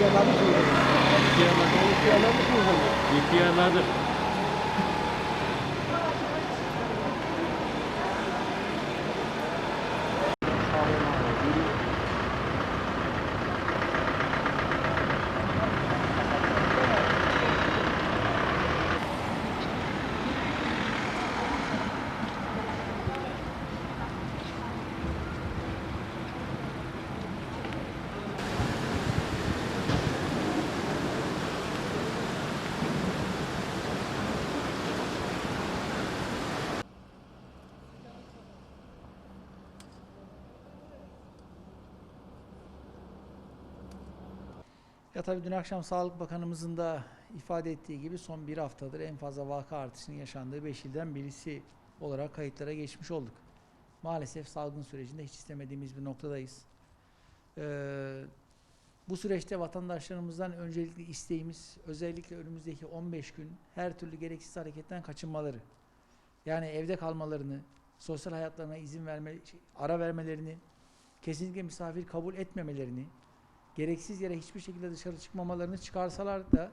İhtiyarladı mı? İhtiyarladı mı? Ya tabii dün akşam Sağlık Bakanımızın da ifade ettiği gibi son bir haftadır en fazla vaka artışının yaşandığı 5 ilden birisi olarak kayıtlara geçmiş olduk. Maalesef salgın sürecinde hiç istemediğimiz bir noktadayız. Ee, bu süreçte vatandaşlarımızdan öncelikli isteğimiz özellikle önümüzdeki 15 gün her türlü gereksiz hareketten kaçınmaları. Yani evde kalmalarını, sosyal hayatlarına izin verme, şey, ara vermelerini, kesinlikle misafir kabul etmemelerini, gereksiz yere hiçbir şekilde dışarı çıkmamalarını çıkarsalar da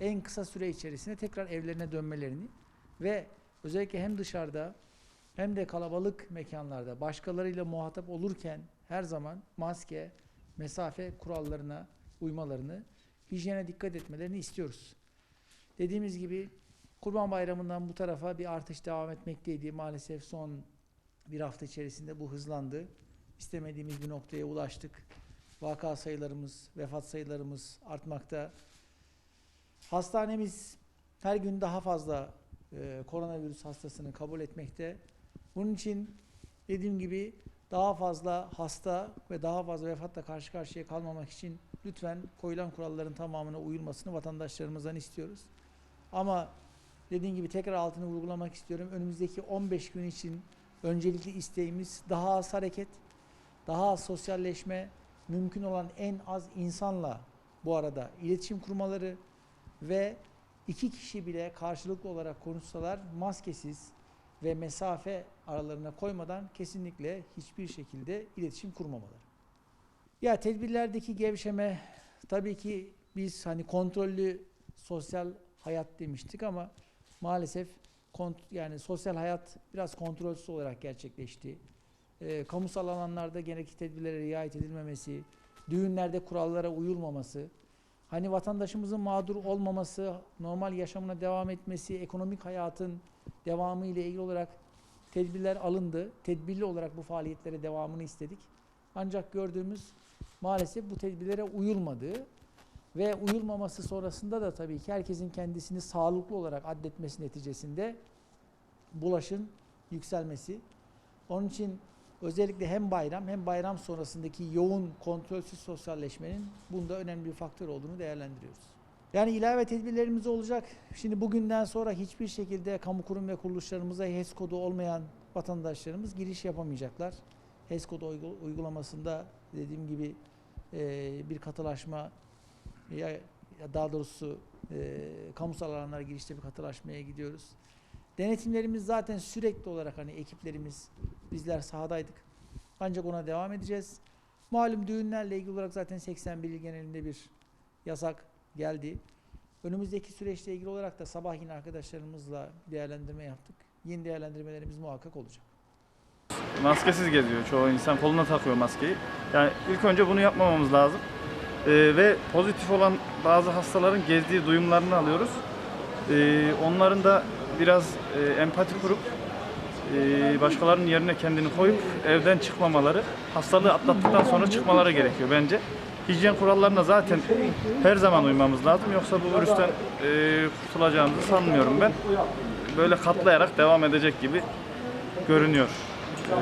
en kısa süre içerisinde tekrar evlerine dönmelerini ve özellikle hem dışarıda hem de kalabalık mekanlarda başkalarıyla muhatap olurken her zaman maske, mesafe kurallarına uymalarını, hijyene dikkat etmelerini istiyoruz. Dediğimiz gibi Kurban Bayramı'ndan bu tarafa bir artış devam etmekteydi. Maalesef son bir hafta içerisinde bu hızlandı. İstemediğimiz bir noktaya ulaştık. Vaka sayılarımız, vefat sayılarımız artmakta. Hastanemiz her gün daha fazla e, koronavirüs hastasını kabul etmekte. Bunun için dediğim gibi daha fazla hasta ve daha fazla vefatla karşı karşıya kalmamak için lütfen koyulan kuralların tamamına uyulmasını vatandaşlarımızdan istiyoruz. Ama dediğim gibi tekrar altını vurgulamak istiyorum. Önümüzdeki 15 gün için öncelikli isteğimiz daha az hareket, daha az sosyalleşme, mümkün olan en az insanla bu arada iletişim kurmaları ve iki kişi bile karşılıklı olarak konuşsalar maskesiz ve mesafe aralarına koymadan kesinlikle hiçbir şekilde iletişim kurmamaları. Ya tedbirlerdeki gevşeme tabii ki biz hani kontrollü sosyal hayat demiştik ama maalesef yani sosyal hayat biraz kontrolsüz olarak gerçekleşti. Ee, kamusal alanlarda gerekli tedbirlere riayet edilmemesi, düğünlerde kurallara uyulmaması, hani vatandaşımızın mağdur olmaması, normal yaşamına devam etmesi, ekonomik hayatın devamı ile ilgili olarak tedbirler alındı. Tedbirli olarak bu faaliyetlere devamını istedik. Ancak gördüğümüz maalesef bu tedbirlere uyulmadığı ve uyulmaması sonrasında da tabii ki herkesin kendisini sağlıklı olarak addetmesi neticesinde bulaşın yükselmesi. Onun için özellikle hem bayram hem bayram sonrasındaki yoğun kontrolsüz sosyalleşmenin bunda önemli bir faktör olduğunu değerlendiriyoruz. Yani ilave tedbirlerimiz olacak. Şimdi bugünden sonra hiçbir şekilde kamu kurum ve kuruluşlarımıza HES kodu olmayan vatandaşlarımız giriş yapamayacaklar. HES kodu uygu- uygulamasında dediğim gibi e, bir katılaşma ya, ya daha doğrusu e, kamusal alanlara girişte bir katılaşmaya gidiyoruz. Denetimlerimiz zaten sürekli olarak hani ekiplerimiz bizler sahadaydık. Ancak ona devam edeceğiz. Malum düğünlerle ilgili olarak zaten 81 il genelinde bir yasak geldi. Önümüzdeki süreçle ilgili olarak da sabah yine arkadaşlarımızla değerlendirme yaptık. Yeni değerlendirmelerimiz muhakkak olacak. Maskesiz geziyor çoğu insan koluna takıyor maskeyi. Yani ilk önce bunu yapmamamız lazım. Ee, ve pozitif olan bazı hastaların gezdiği duyumlarını alıyoruz. Ee, onların da biraz e, empati kurup e, başkalarının yerine kendini koyup evden çıkmamaları, hastalığı atlattıktan sonra çıkmaları gerekiyor bence. Hijyen kurallarına zaten her zaman uymamız lazım. Yoksa bu virüsten e, kurtulacağımızı sanmıyorum ben. Böyle katlayarak devam edecek gibi görünüyor. Ee,